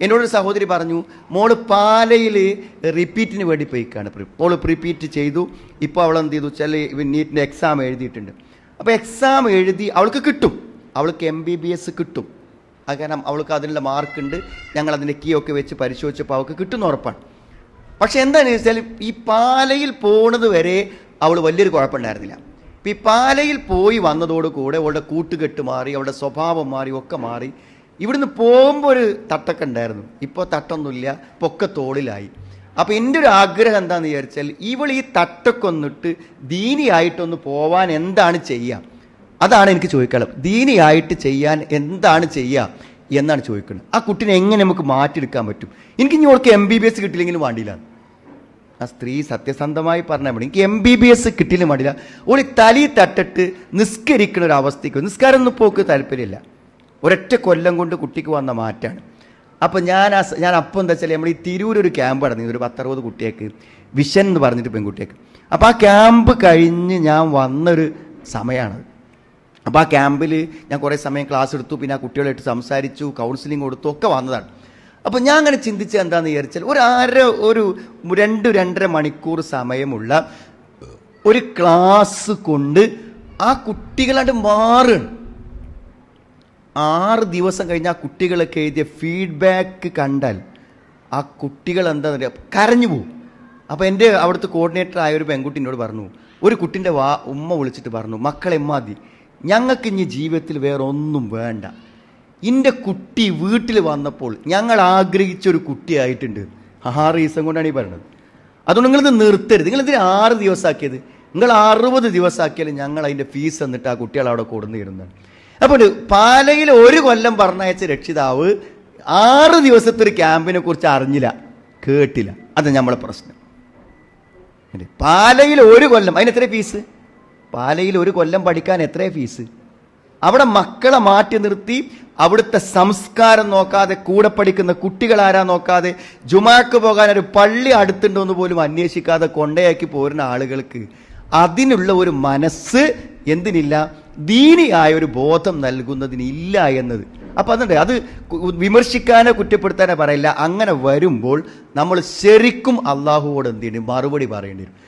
എന്നോടൊരു സഹോദരി പറഞ്ഞു മോൾ പാലയിൽ റിപ്പീറ്റിന് വേണ്ടി പോയിക്കാണ്. മോൾ റിപ്പീറ്റ് ചെയ്തു. ഇപ്പോൾ അവൾ എന്ത് ചെയ്തു? വെച്ചാൽ നീറ്റിന്റെ എക്സാം എഴുതിയിട്ടുണ്ട്. അപ്പോൾ എക്സാം എഴുതി അവൾക്ക് കിട്ടും. അവൾക്ക് എം ബി ബി എസ് കിട്ടും. അത് കാരണം അവൾക്ക് അതിനുള്ള മാർക്കുണ്ട് ഞങ്ങൾ അതിന്റെ കീ ഒക്കെ വെച്ച് പരിശോധിച്ചപ്പോൾ അവൾക്ക് കിട്ടുന്ന ഉറപ്പാണ്. പക്ഷെ എന്താണെന്ന് വെച്ചാൽ ഈ പാലയിൽ പോണത് വരെ അവൾ വലിയൊരു കുഴപ്പമുണ്ടായിരുന്നില്ല. ഇപ്പം ഈ പാലയിൽ പോയി വന്നതോടുകൂടെ അവളുടെ കൂട്ടുകെട്ട് മാറി അവളുടെ സ്വഭാവം മാറി ഒക്കെ മാറി ഇവിടുന്ന് പോകുമ്പോൾ ഒരു തട്ടൊക്കെ ഉണ്ടായിരുന്നു. ഇപ്പോൾ തട്ടൊന്നുമില്ല പൊക്കെ തോളിലായി. അപ്പോൾ എന്റെ ഒരു ആഗ്രഹം എന്താണെന്ന് വിചാരിച്ചാൽ ഇവൾ ഈ തട്ടൊക്കെ ഒന്നിട്ട് ദീനിയായിട്ടൊന്ന് പോവാൻ എന്താണ് ചെയ്യുക അതാണ് എനിക്ക് ചോദിക്കാനുള്ളത്. ദീനിയായിട്ട് ചെയ്യാൻ എന്താണ് ചെയ്യുക എന്നാണ് ചോദിക്കുന്നത്. ആ കുട്ടീനെ എങ്ങനെ നമുക്ക് മാറ്റിയെടുക്കാൻ പറ്റും? എനിക്ക് ഇനി ഓൾക്ക് എം ബി ബി എസ് കിട്ടിയില്ലെങ്കിലും വേണ്ടിയില്ല. ആ സ്ത്രീ സത്യസന്ധമായി പറഞ്ഞാൽ മതി. എനിക്ക് എം ബി ബി എസ് കിട്ടിയില്ല വേണ്ടിയില്ല. ഓളി തലി തട്ടിട്ട് നിസ്കരിക്കുന്ന ഒരു അവസ്ഥയ്ക്ക്. നിസ്കാരം ഒന്നും പോക്ക് താല്പര്യമില്ല. ഒരൊറ്റ കൊല്ലം കൊണ്ട് കുട്ടിക്ക് വന്ന മാറ്റമാണ് അപ്പോൾ ഞാൻ ഞാൻ അപ്പം എന്താ വെച്ചാൽ നമ്മൾ ഈ തിരൂർ ഒരു ക്യാമ്പ് നടന്നു ഒരു പത്തറുപത് കുട്ടിയേക്ക് വിഷൻ എന്ന് പറഞ്ഞിട്ട് പെൺകുട്ടിയേക്ക് അപ്പോൾ ആ ക്യാമ്പ് കഴിഞ്ഞ് ഞാൻ വന്നൊരു സമയമാണത് അപ്പോൾ ആ ക്യാമ്പിൽ ഞാൻ കുറേ സമയം ക്ലാസ് എടുത്തു പിന്നെ ആ കുട്ടികളായിട്ട് സംസാരിച്ചു കൗൺസിലിംഗ് കൊടുത്തു ഒക്കെ വന്നതാണ്. അപ്പോൾ ഞാൻ അങ്ങനെ ചിന്തിച്ച് എന്താണെന്ന് വിചാരിച്ചാൽ ഒരു അര ഒരു രണ്ട് രണ്ടര മണിക്കൂർ സമയമുള്ള ഒരു ക്ലാസ് കൊണ്ട് ആ കുട്ടികളായിട്ട് മാറുകയാണ്. ആറ് ദിവസം കഴിഞ്ഞ് ആ കുട്ടികളൊക്കെ എഴുതിയ ഫീഡ്ബാക്ക് കണ്ടാൽ ആ കുട്ടികൾ എന്താ പറയുക കരഞ്ഞു പോകും അപ്പോൾ എന്റെ അവിടുത്തെ കോർഡിനേറ്റർ ആയ ഒരു പെൺകുട്ടി എന്നോട് പറഞ്ഞു ഒരു കുട്ടിന്റെ വാ ഉമ്മ വിളിച്ചിട്ട് പറഞ്ഞു മക്കളെ മതി ഞങ്ങൾക്ക് ഇനി ജീവിതത്തിൽ വേറെ ഒന്നും വേണ്ട. എന്റെ കുട്ടി വീട്ടിൽ വന്നപ്പോൾ ഞങ്ങൾ ആഗ്രഹിച്ച ഒരു കുട്ടിയായിട്ടുണ്ട് ആറ് ദിവസം കൊണ്ടാണ് ഈ പറയുന്നത്. അതുകൊണ്ട് നിങ്ങളിത് നിർത്തരുത്. നിങ്ങളിതിന് ആറ് ദിവസമാക്കിയത് നിങ്ങൾ അറുപത് ദിവസമാക്കിയാൽ ഞങ്ങൾ അതിന്റെ ഫീസ് എന്നിട്ട് ആ കുട്ടികൾ അവിടെ കൊടുന്നു തരുന്നതാണ് അപ്പോൾ പാലയിൽ ഒരു കൊല്ലം പറഞ്ഞയച്ച രക്ഷിതാവ് ആറ് ദിവസത്തെ ഒരു ക്യാമ്പിനെ കുറിച്ച് അറിഞ്ഞില്ല. കേട്ടില്ല. അത് നമ്മളെ പ്രശ്നം. പാലയിൽ ഒരു കൊല്ലം. അതിന് എത്ര ഫീസ് പാലയിൽ ഒരു കൊല്ലം പഠിക്കാൻ എത്ര ഫീസ് അവിടെ മക്കളെ മാറ്റി നിർത്തി അവിടുത്തെ സംസ്കാരം നോക്കാതെ കൂടെ പഠിക്കുന്ന കുട്ടികൾ ആരാ നോക്കാതെ ജുമാക്ക് പോകാൻ ഒരു പള്ളി അടുത്തുണ്ടോ എന്ന് പോലും അന്വേഷിക്കാതെ കൊണ്ടയാക്കി പോരുന്ന ആളുകൾക്ക് അതിനുള്ള ഒരു മനസ്സ് എന്തിനില്ല? ദീനിയായ ഒരു ബോധം നൽകുന്നതിനില്ല എന്നത്. അപ്പൊ അതുണ്ട്. അത് വിമർശിക്കാനോ കുറ്റപ്പെടുത്താനോ പറയില്ല. അങ്ങനെ വരുമ്പോൾ നമ്മൾ ശരിക്കും അള്ളാഹുവോട് എന്ത് മറുപടി പറയേണ്ടി വരും.